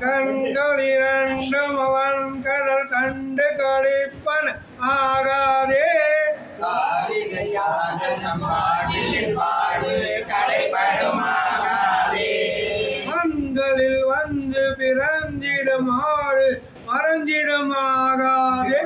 கண்கள் இரண்டும் அவன் கடல் கண்டு கழிப்பன். ஆகாதே. மண்களில் வந்து பிறந்திடுமாறு மறந்திடுமாகாதே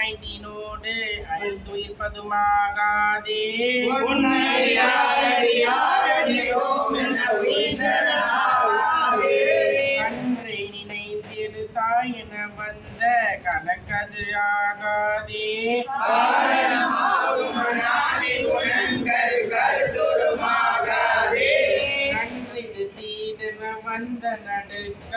ஐவினோடு ஐந்துயிர்ப்பதுமாகாதே உன்னை யாரடி யாரடியோம் என அன்றை நினைத்திருத்தாய் என வந்த கணக்கது ஆகாதே காரணமாகும்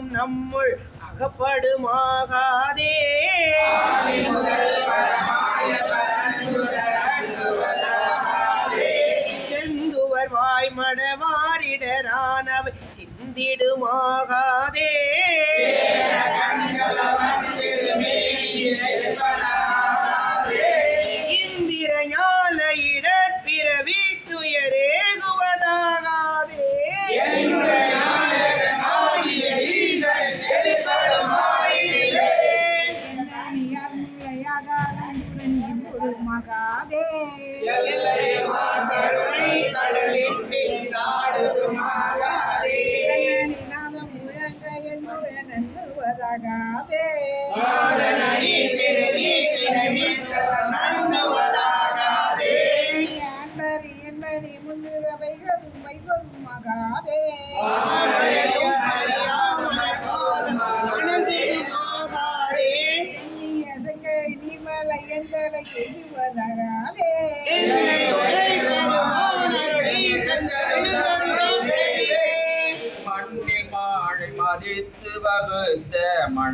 அதுவும் நம்முள் அகப்படுமாகாதே செந்துவர் வாய்மடவாரிடரானவை சிந்திடுமாகாதே.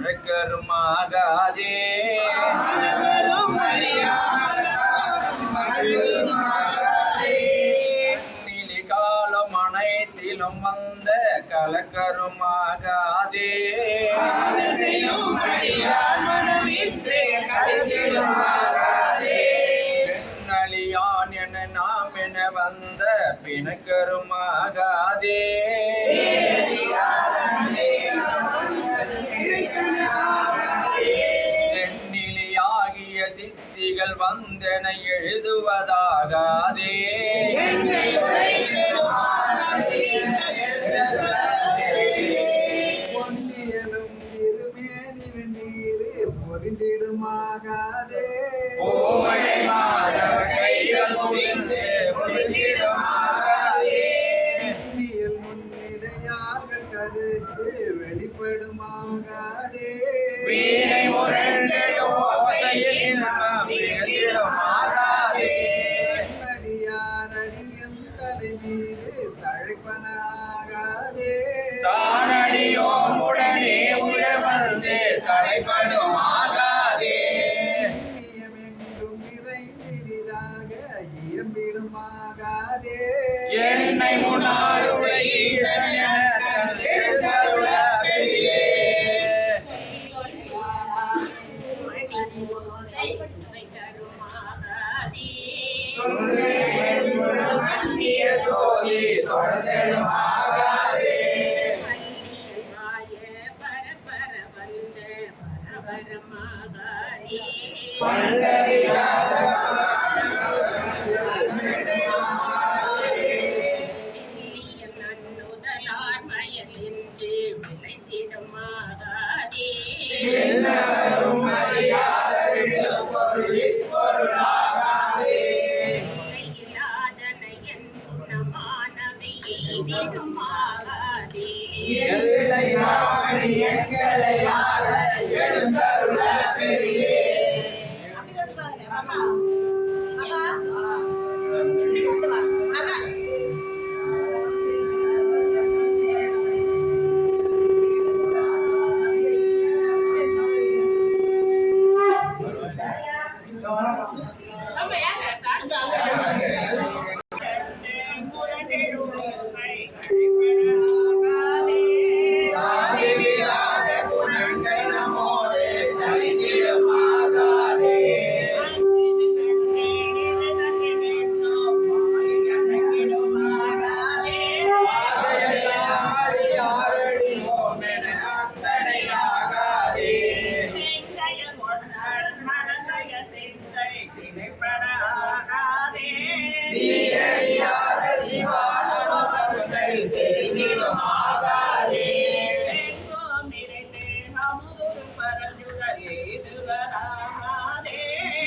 மறக்கருமாகாதே காலம் அனைத்திலும் வந்த கலக்கருமாகாதே பெண்ணலியான் என நாம் என வந்த பிணக்கருமாகாதே விதிகள் வந்தென எழுதுவதாகாதே.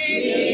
Peace.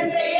Wednesday.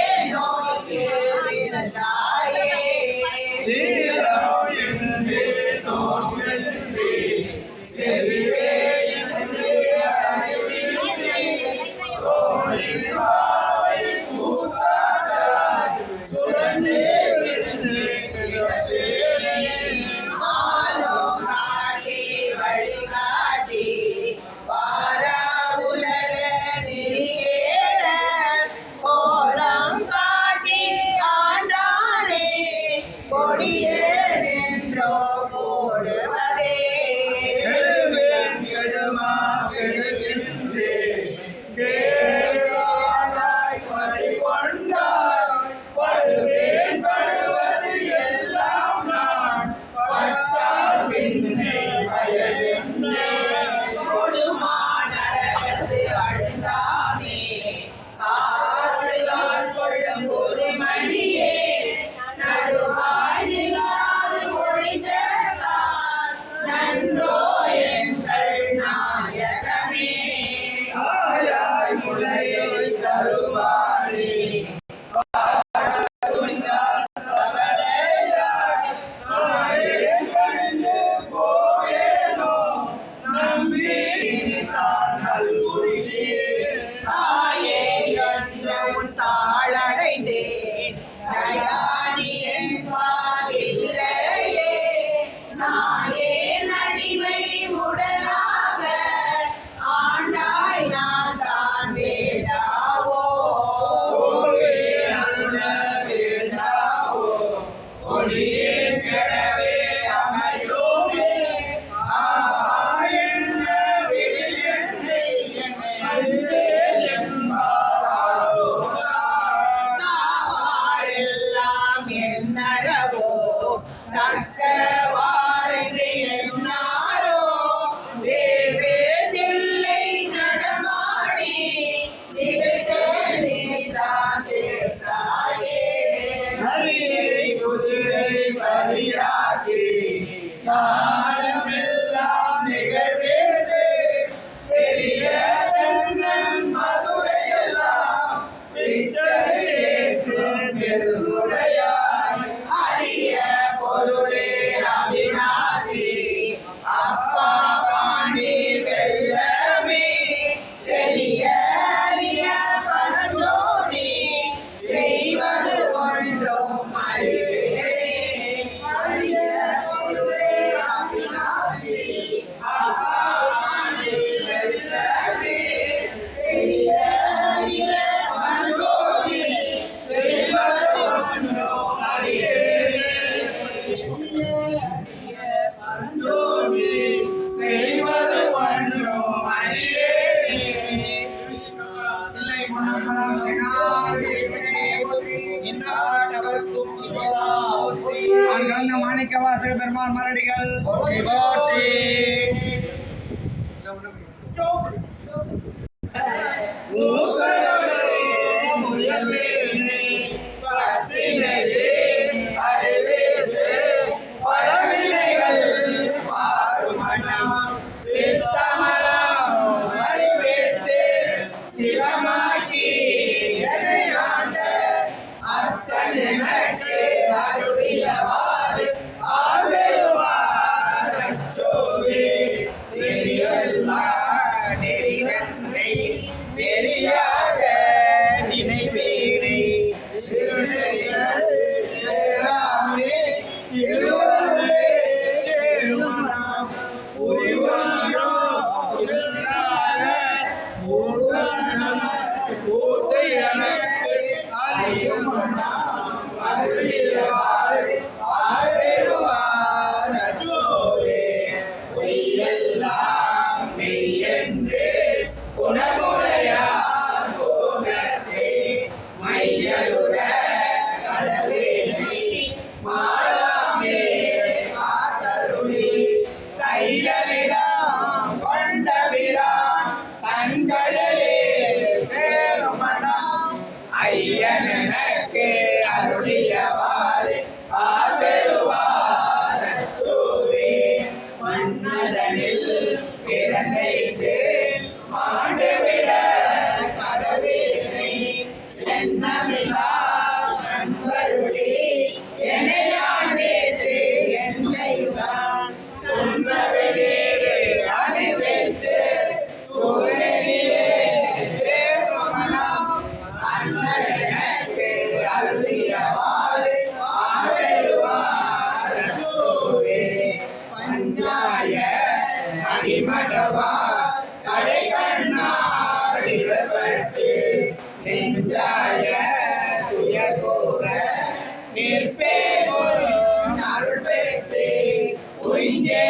Yeah.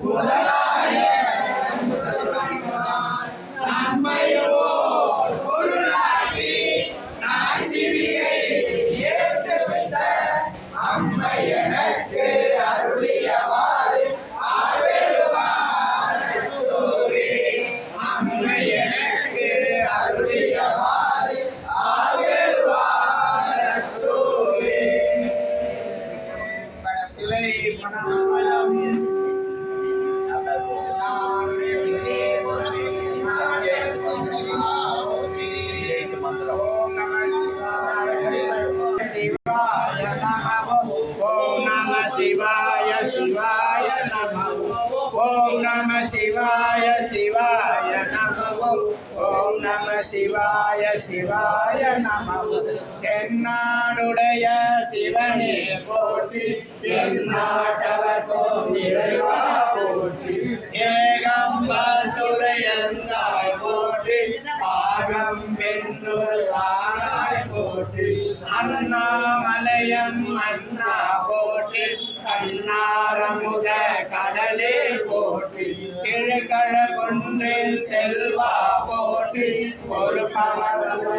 Por சிவனே போற்றி தென்னாட்டவர்க்கும் இறைவா போற்றி. ஏகம்பத்துரையந்தாய் போற்றி. ஆகம் பெண்ணொரு ஆனாய் போற்றி. அண்ணாமலையம் அண்ணா போற்றி. கண்ணாரமுக கடலே போற்றி. கிழக்கழ குன்றில் செல்வா போற்றி. ஒரு பமகமே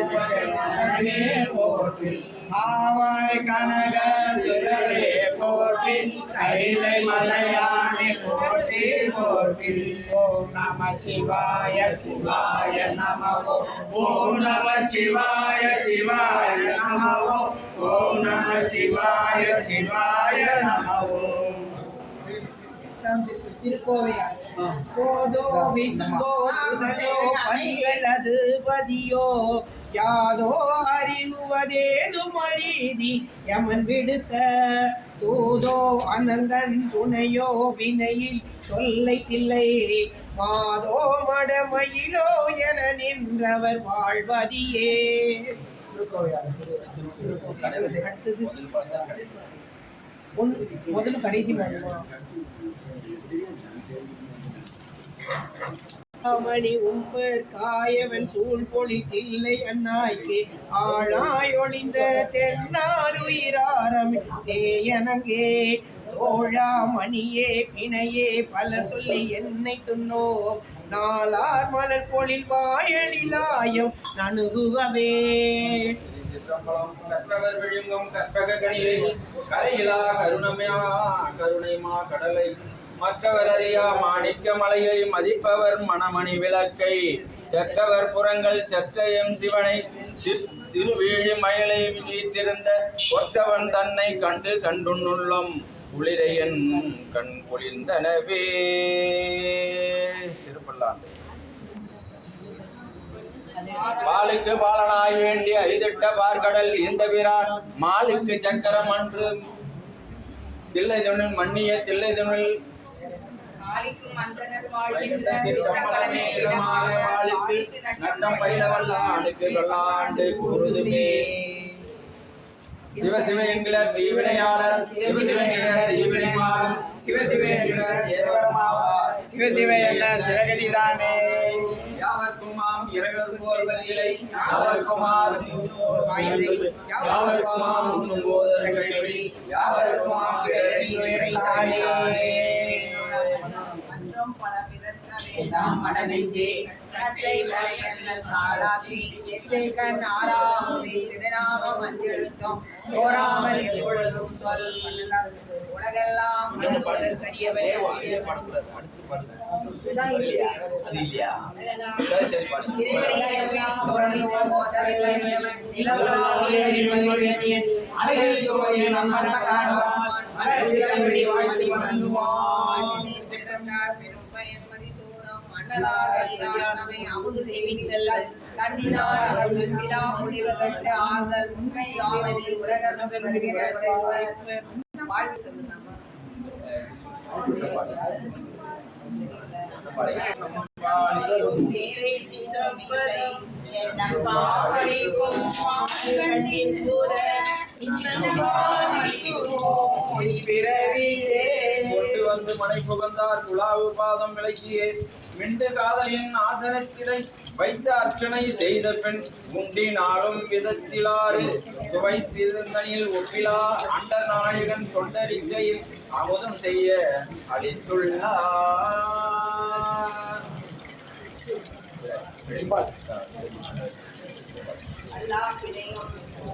போற்றி. ஆவாய் கனக துரலே போற்றி கைலை மலையானே போற்றி போற்றி ஓம் நம சிவாய சிவாய நம ஓம் நம சிவாய சிவாய நம ஓம் நம சிவாய சிவாய நம ஓம் திருக்கோவையார் சுதனோ பணிகளது பதியோ. யாதோ அறிவுவதேது மரீதி யமன் விடுத்த தூதோ அனங்கன் துணையோ வினையில் சொல்லை இல்லை மாதோ மடமயிலோ என நின்றவர் வாழ்வதியே. அடுத்தது. முதல்ல கடைசி பாடுமா மணி உம்பர் காயவன் சூழ் பொழித்தில்லை அண்ணாய்க்கு ஆளாயொழிந்த ஒளிந்த தென்னாருயிராரம் தேயனங்கே தோழா மணியே பிணையே பல சொல்லி என்னை துண்ணோம் நாளார் மலர் பொழில் வாயழிலாயம் நணுகுகவே. கற்றவர் விழுங்கும் கற்பக கணியை கரையிலா கருணமையா கருணைமா கடலை மற்றவர் அறியா மாணிக்க மலையை மதிப்பவர் மணமணி விளக்கை. செற்றவர் புறங்கள் செற்ற எம் சிவனை திரு- திருவேழி மயிலை வீற்றிருந்த ஒற்றவன் தன்னை கண்டு கண்டுள்ளும் குளிரையன் கண் குளிர்ந்தனவே. திருப்பல்லாண்டு பாலுக்கு பாலனாய் வேண்டி ஐதிட்ட பார்க்கடல் இந்த பிரான் மாலுக்கு சக்கரம் அன்று. தில்லை தமிழில் மன்னிய தில்லை தமிழில் மாலிக்கும் அந்தனர் வாழ்கின்ற சிற்றம்பலமே இடமாக வாழ்த்து நட்டம் பயில கொள்ளாண்டு கூறுதுமே. என்கிற தீவினையாளர் என்கிற சிவகதிதானே? யாவர்க்குமாம் யாவர்க்குமார் யாவர்க்குமாம் உண்ணும் போதல் யாவர்க்குமாம் தானே மன்றம் பல பிதற்ற வேண்டாம் மடநெஞ்சே கற்றை தலையண்ணல் காலாத்தி எற்றை கண் ஆறாவதை திருநாம மஞ்செழுத்தும் சோராமல் எப்பொழுதும் சொல் உலகெல்லாம் கரியவரே உலகெல்லாம் உணர்ந்த மோதல் நிலவுலாவிய அழகில் சோதிய நம் கண்ணகாணவான் மலர்சிலம் விழி பிறந்தார் பெரும் மண்டலாரடியாற்றமை அமுது செய்வித்தல் கண்ணினால் அவர்கள் விழா முடிவு கண்டு ஆறுதல் உண்மை யாவனில் உலகம் வருகிற உரைப்பர் வாழ்த்து சொல்லலாமா சிற்றமிசை புற பிறவியே கொண்டு வந்து மனை புகழ்ந்தார் குழாவு பாதம் விளக்கியே. மிண்டு காதலின் ஆதனத்திலை வைத்த அர்ச்சனை செய்த பெண் உண்டி ஆளும் விதத்திலாறு. சுவைத்திருந்தனில் ஒப்பிலா அண்ட நாயகன் தொண்டரிசையில் அமுதம் செய்ய அளித்துள்ளார்.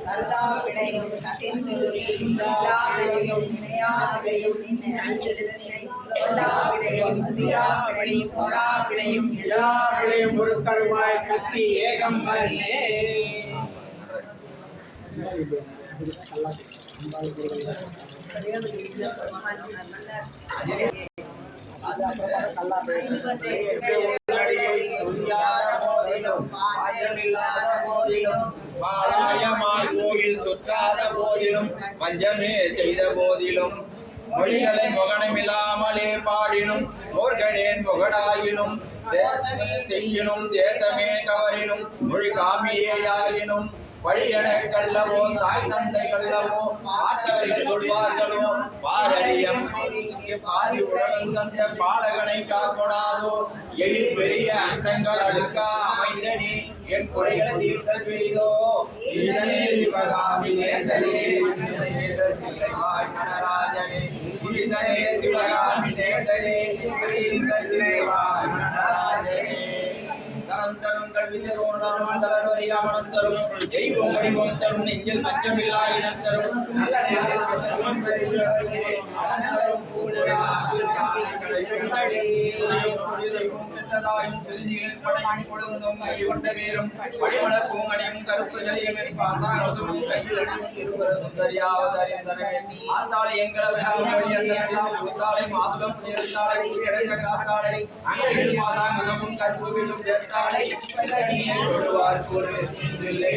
கருதா விளையும் கதிர்ந்துருகி எல்லா விளையும் இணையா விளையும் நின்று அஞ்சிடுதத்தை கொல்லா புதியா விளையும் கொலா விளையும் எல்லா விளையும் ஒரு தருவாய் கட்சி ஏகம் பண்ணே பாலாயமாய் கோயில் சுற்றாத போதிலும் பஞ்சமே செய்த போதிலும் மொழிகளை முகனமில்லாமலே பாடினும் நோர்களேன் முகடாயினும் செய்யினும் தேசமே கவரினும் மொழி காமியேயாயினும் வழியென தாய் தந்தை கல்லவோ ஆத்தரை சொல்வார்களோ பாரதியம் பாதி உலகம் பாலகனை காக்கொடாதோ எழில் பெரிய அண்டங்கள் அடுக்கா அமைந்த நீ என் குறைகள் தீர்த்தல் பெரிதோ சிவகாமி நேசனே சிவகாமி நேசனே தரும் கல்வி தரும் தெய்வம் வடிவம் தரும் நெஞ்சில் இனம் தரும் நல்ல நேரம் தரும் தரும். பூரண பெற்றதாயும் கொழுந்தும் பூங்கடியும் கருப்பு ஜலியம் என் கையில் அடியும் இருவரும் சுந்தரியாவது அறிந்தனவே. ஆத்தாளை எங்கள விராம வழியெல்லாம் புத்தாளை மாதுளம் புனிதாளை கூறியடங்க சேர்த்தாளை. இல்லை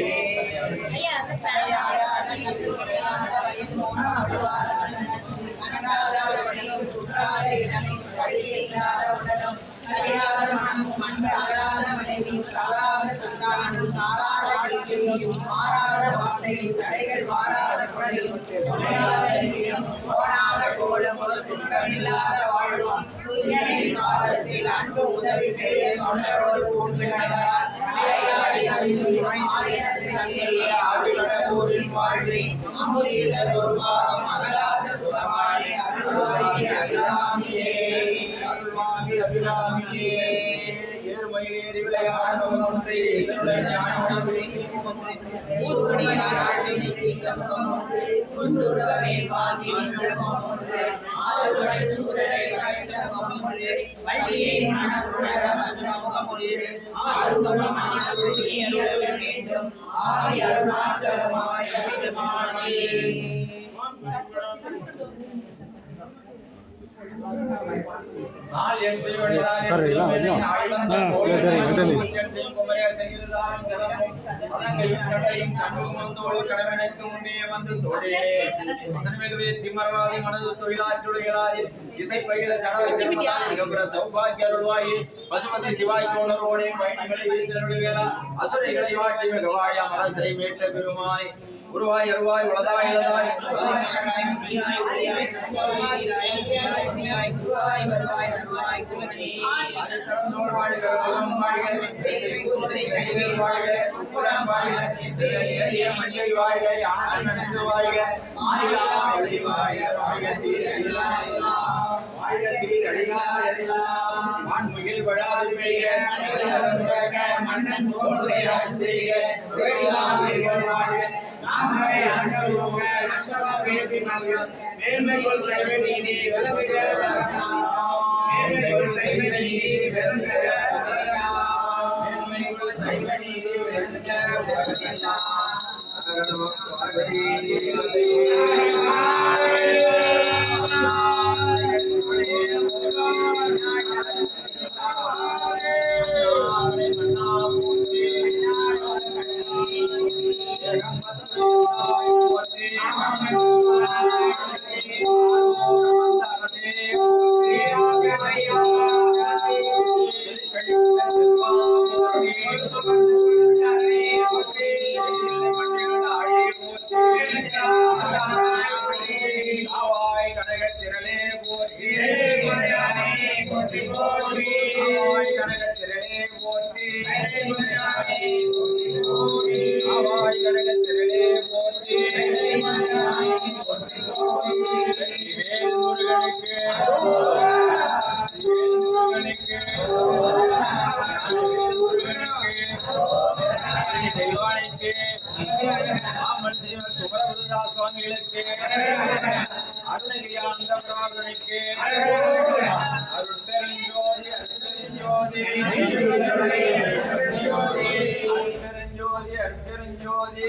விளையாடி மனமும் அன்பு தங்கையே ஆதிக்கடவுளின் வாழ்வே அமுதீசர் ஒரு பாகம் அகலாத சுகமானே அருள்வாழி அபிராமியே அருள்வாங்கி அபிராமியே ஏறுமயிலேறி விளையாடும் ஒன்றே இதனுடன் ஞானம் ஒன்றே வேண்டும் ஆதி அருணாச்சலமாய் Thank you. நாள் என் செய்வடிதால் என் கரெக்டா, திருவடி கொஞ்சம். நாடி வந்த ஆ, கோடி சரி, சரி, அபிராமியே சரி. என் செய்யும் குமரேசன் இருதாலும் ஜலமும் பதங்கையும் தண்டையும் சண்முகமும் தோடு கடவனுக்கு திமரவாதி மனது தொழிலாற்றுடையலாதி இசை பயில சடவச்சிரமதாய் சௌபாகிய அருள்வாயி பசுமதி சிவாய் கோணரோடே பயணிகளை அசுரைகளை வாட்டி உருவாய் அருவாய் உளதாய் இளதாய். அடித்தளந்தோள் வழாது மன்னன் போற்றுடைய செய்க குறையிலா உயிர்கள் வாழ்க நாமரை அண்டவோக நஷ்டமா வேண்டி மல்க மேன்மைக்குள் செல்வ நீதி விளங்குக மேன்மைக்குள் செய்வ நீதி விளங்குக மேன்மைக்குள் செய்வ நீதி விளங்குக கனகத்திரளே அருட்பெருஞ்சோதி அருட்பெருஞ்சோதி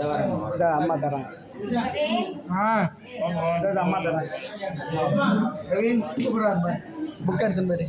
அம்மா தரேன் அம்மா தரேன் ரவீன் கூப்பிடுறாரு புக் எடுத்துன்னு போயிட்டு